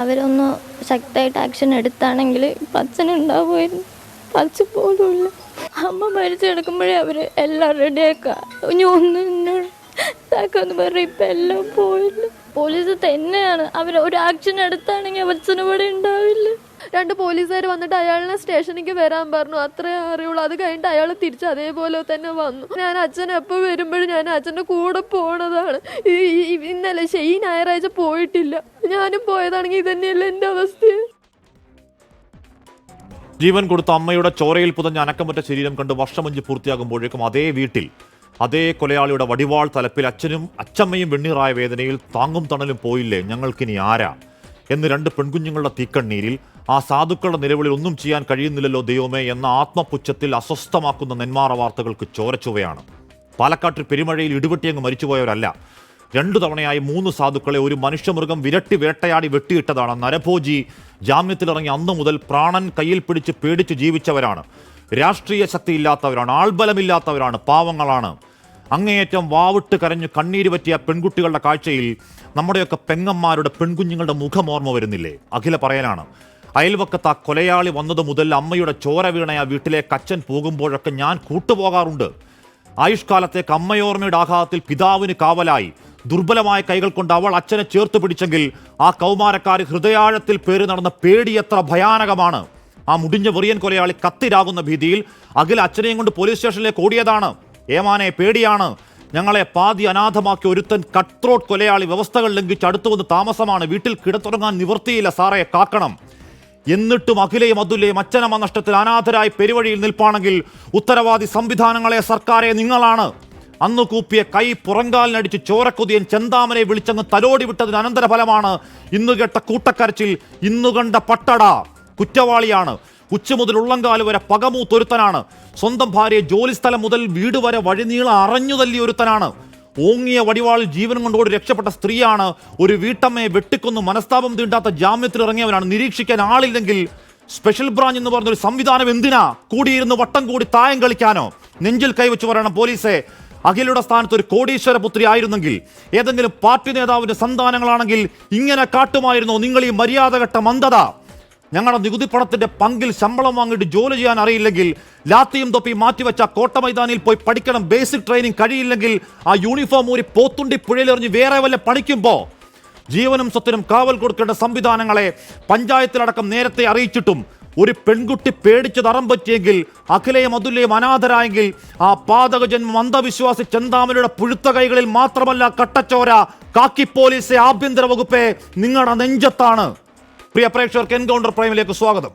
അവരൊന്ന് ശക്തമായിട്ട് ആക്ഷൻ എടുത്താണെങ്കിൽ ഇപ്പം അച്ഛനുണ്ടാവുമായിരുന്നു പച്ച പോലുമില്ല. അമ്മ മരിച്ചു കിടക്കുമ്പോഴേ അവർ എല്ലാം റെഡി ഇനി ഒന്നും പറഞ്ഞ ഇപ്പം എല്ലാം പോയില്ല. പോലീസ് തന്നെയാണ്. അവർ ഒരു ആക്ഷൻ എടുത്താണെങ്കിൽ അച്ഛനും ഇവിടെ ഉണ്ടാവില്ല. രണ്ട് പോലീസുകാർ വന്നിട്ട് അയാളിനെ സ്റ്റേഷനിലേക്ക് വരാൻ പറഞ്ഞു. അത്രേ അറിയുള്ളൂ. അത് കഴിഞ്ഞിട്ട് അയാൾ തിരിച്ച് അതേപോലെ തന്നെ വന്നു. ഞാൻ അച്ഛൻ എപ്പോൾ വരുമ്പോഴും ഞാൻ അച്ഛന്റെ കൂടെ പോണതാണ്. ഇന്നലെ ഈ ഞായറാഴ്ച പോയിട്ടില്ല. ഞാനും പോയതാണെങ്കിൽ ഇതന്നെയല്ല എന്റെ അവസ്ഥ? ജീവൻ കൊടുത്ത അമ്മയുടെ ചോരയിൽ പുതഞ്ഞ അനക്കമറ്റ ശരീരം കണ്ട് വർഷമഞ്ച് പൂർത്തിയാകുമ്പോഴേക്കും അതേ വീട്ടിൽ അതേ കൊലയാളിയുടെ വടിവാൾ തലപ്പിൽ അച്ഛനും അച്ചമ്മയും വെണ്ണീറായ വേദനയിൽ താങ്ങും തണലും പോയില്ലേ? ഞങ്ങൾക്കിനി ആരാ? എന്ന് രണ്ട് പെൺകുഞ്ഞുങ്ങളുടെ തീക്കണ്ണീരിൽ ആ സാധുക്കളുടെ നിലവിളിൽ ഒന്നും ചെയ്യാൻ കഴിയുന്നില്ലല്ലോ ദൈവമേ എന്ന ആത്മപുച്ഛത്തിൽ അസ്വസ്ഥമാക്കുന്ന നെന്മാറ വാർത്തകൾക്ക് ചോരച്ചുവയാണ്. പാലക്കാട്ടിൽ പെരുമഴയിൽ ഇടിവെട്ടിയങ്ങ് മരിച്ചുപോയവരല്ല. രണ്ടു തവണയായി മൂന്ന് സാധുക്കളെ ഒരു മനുഷ്യമൃഗം വിരട്ടി വേട്ടയാടി വെട്ടിയിട്ടതാണ്. നരഭോജി ജാമ്യത്തിലിറങ്ങി അന്നു മുതൽ പ്രാണൻ കയ്യിൽ പിടിച്ച് പേടിച്ച് ജീവിച്ചവരാണ്. രാഷ്ട്രീയ ശക്തിയില്ലാത്തവരാണ് ആൾബലമില്ലാത്തവരാണ് പാവങ്ങളാണ്. അങ്ങേയറ്റം വാവിട്ട് കരഞ്ഞു കണ്ണീര് പറ്റിയ പെൺകുട്ടികളുടെ കാഴ്ചയിൽ നമ്മുടെയൊക്കെ പെങ്ങന്മാരുടെ പെൺകുഞ്ഞുങ്ങളുടെ മുഖമോർമ്മ വരുന്നില്ലേ? അഖില പറയലാണ്. അയൽവക്കത്ത് ആ കൊലയാളി വന്നതു മുതൽ അമ്മയുടെ ചോര വീണ ആ വീട്ടിലേക്ക് അച്ഛൻ പോകുമ്പോഴൊക്കെ ഞാൻ കൂട്ടുപോകാറുണ്ട്. ആയുഷ്കാലത്തേക്ക് അമ്മയോർമ്മയുടെ ആഘാതത്തിൽ പിതാവിന് കാവലായി. ദുർബലമായ കൈകൾ കൊണ്ട് അവൾ അച്ഛനെ ചേർത്ത് പിടിച്ചെങ്കിൽ ആ കൗമാരക്കാർ ഹൃദയാഴത്തിൽ പേര് നടന്ന പേടി എത്ര ഭയാനകമാണ്. ആ മുടിഞ്ഞ വെറിയൻ കൊലയാളി കത്തിരാകുന്ന ഭീതിയിൽ അഖിൽ അച്ഛനെയും കൊണ്ട് പോലീസ് സ്റ്റേഷനിലേക്ക് ഓടിയതാണ്. ഏമാനെ പേടിയാണ്. ഞങ്ങളെ പാതി അനാഥമാക്കി ഒരുത്തൻ കട്ട്രോട്ട് കൊലയാളി വ്യവസ്ഥകൾ ലംഘിച്ച് അടുത്തു വന്ന് താമസമാണ്. വീട്ടിൽ കിടത്തുറങ്ങാൻ നിവർത്തിയില്ല സാറേ കാക്കണം. എന്നിട്ടും അഖിലയും അതുലയും അച്ഛനമ്മ നഷ്ടത്തിൽ അനാഥരായി പെരുവഴിയിൽ നിൽപ്പാണെങ്കിൽ ഉത്തരവാദി സംവിധാനങ്ങളെ സർക്കാരെ നിങ്ങളാണ്. അന്ന് കൂപ്പിയ കൈ പുറങ്കാലിനടിച്ച് ചോരക്കുതിയൻ ചെന്താമനെ വിളിച്ചങ്ങ് തലോടി വിട്ടതിന് അനന്തരഫലമാണ്. ഇന്ന് കേട്ട കൂട്ടക്കരച്ചിൽ ഇന്നു കണ്ട പട്ടട കുറ്റവാളിയാണ്. ഉച്ച മുതൽ ഉള്ളങ്കാൽ വരെ പകമൂത്തൊരുത്തനാണ്. സ്വന്തം ഭാര്യയെ ജോലിസ്ഥലം മുതൽ വീട് വരെ വഴിനീളം അറഞ്ഞു തല്ലിയൊരുത്തനാണ് ഓങ്ങിയ വടിവാളിൽ ജീവൻ കൊണ്ടോടി രക്ഷപ്പെട്ട സ്ത്രീയാണ് ഒരു വീട്ടമ്മയെ വെട്ടിക്കൊന്ന് മനസ്താപം തീണ്ടാത്ത ജാമ്യത്തിൽ ഇറങ്ങിയവനാണ്. നിരീക്ഷിക്കാൻ ആളില്ലെങ്കിൽ സ്പെഷ്യൽ ബ്രാഞ്ച് എന്ന് പറഞ്ഞൊരു സംവിധാനം എന്തിനാ? കൂടിയിരുന്ന് വട്ടം കൂടി തായം കളിക്കാനോ? നെഞ്ചിൽ കൈവച്ച് പറയണം പോലീസെ. അഖിലയുടെ സ്ഥാനത്ത് ഒരു കോടീശ്വര പുത്രി ആയിരുന്നെങ്കിൽ ഏതെങ്കിലും പാർട്ടി നേതാവിന്റെ സന്താനങ്ങളാണെങ്കിൽ ഇങ്ങനെ കാട്ടുമായിരുന്നോ? നിങ്ങൾ ഈ മര്യാദഘട്ട മന്ദത? ഞങ്ങളുടെ നികുതി പണത്തിന്റെ പങ്കിൽ ശമ്പളം വാങ്ങിയിട്ട് ജോലി ചെയ്യാൻ അറിയില്ലെങ്കിൽ ലാത്തിയും തൊപ്പി മാറ്റിവെച്ച കോട്ട മൈതാനിയിൽ പോയി പഠിക്കണം ബേസിക് ട്രെയിനിങ് കഴിയില്ലെങ്കിൽ ആ യൂണിഫോം ഒരു പോത്തുണ്ടി പുഴയിലെറിഞ്ഞ് വേറെ വല്ല പഠിക്കുമ്പോൾ ജീവനും സ്വത്തിനും കാവൽ കൊടുക്കേണ്ട സംവിധാനങ്ങളെ പഞ്ചായത്തിലടക്കം നേരത്തെ അറിയിച്ചിട്ടും ഒരു പെൺകുട്ടി പേടിച്ച് തറം പറ്റിയെങ്കിൽ അഖിലയും അതുല്യയും അനാഥരായെങ്കിൽ ആ പാതക ജന്മം അന്ധവിശ്വാസി ചെന്താമലയുടെ പുഴുത്ത കൈകളിൽ മാത്രമല്ല കട്ടച്ചോര കാക്കി പോലീസ് ആഭ്യന്തര വകുപ്പെ നിങ്ങളുടെ നെഞ്ചത്താണ്. പ്രിയ പ്രേക്ഷകർക്ക് എൻകൗണ്ടർ പ്രൈമിലേക്ക് സ്വാഗതം.